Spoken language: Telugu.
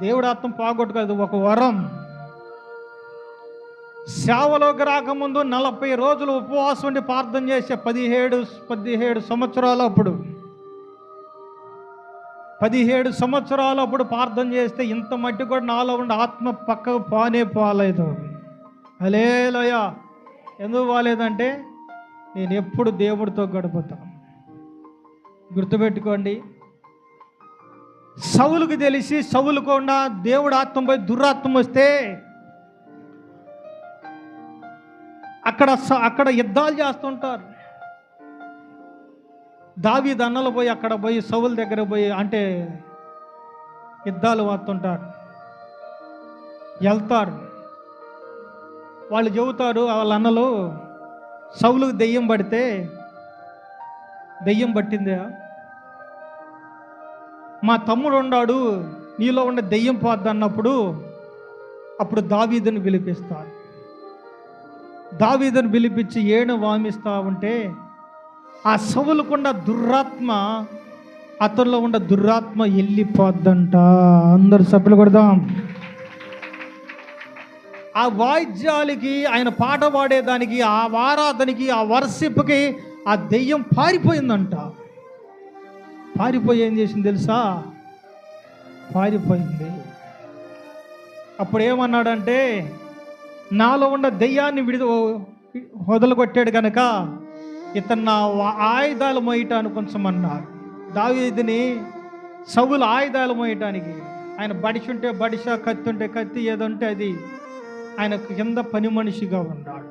దేవుడు ఆత్మ పోగొట్టుకోదు ఒక వరం. సేవలోకి రాకముందు నలభై రోజులు ఉపవాసం ఉండి ప్రార్థన చేసే పదిహేడు పదిహేడు సంవత్సరాలు అప్పుడు. పదిహేడు సంవత్సరాలు అప్పుడు ప్రార్థన చేస్తే ఇంత మట్టి కూడా నాలో ఉండి ఆత్మ పక్కకు పానే పోలేదు. అలేలోయ ఎందుకు పోలేదంటే నేను ఎప్పుడు దేవుడితో గడుపుతాను. గుర్తుపెట్టుకోండి సవులకు తెలిసి సవులుకుండా దేవుడు ఆత్మపై దురాత్మ వస్తే అక్కడ స- అక్కడ యుద్ధాలు చేస్తుంటారు. దావి దన్నలు పోయి అక్కడ పోయి సవుల దగ్గర పోయి అంటే యుద్ధాలు వస్తుంటారు వెళ్తారు. వాళ్ళు చెబుతారు వాళ్ళ అన్నలు సవులకు దెయ్యం పడితే దెయ్యం పట్టిందా? మా తమ్ముడు ఉన్నాడు నీలో ఉన్న దెయ్యం పోద్ది అన్నప్పుడు అప్పుడు దావీదుని పిలిపిస్తారు దావీదుని పిలిపించి ఏను వామిస్తా ఉంటే ఆ సవులకున్న దుర్రాత్మ అతనిలో ఉన్న దుర్రాత్మ వెళ్ళిపోద్దంట అందరు సభ్యులు కొడదాం. ఆ వాయిద్యాలకి ఆయన పాట పాడేదానికి ఆ ఆరాధనకి ఆ వర్షిప్కి ఆ దెయ్యం పారిపోయిందంట. పారిపోయి ఏం చేసింది తెలుసా? పారిపోయింది. అప్పుడు ఏమన్నాడంటే నాలో ఉన్న దెయ్యాన్ని విడి వదలగొట్టాడు కనుక ఇతను నా ఆయుధాలు మోయటానికి కొంచెం అన్నారు దావీదిని సవులు ఆయుధాలు మోయటానికి ఆయన బడిచుంటే ఉంటే బడిస కత్తి ఉంటే కత్తి ఏదంటే అది ఆయన కింద పని మనిషిగా ఉన్నాడు.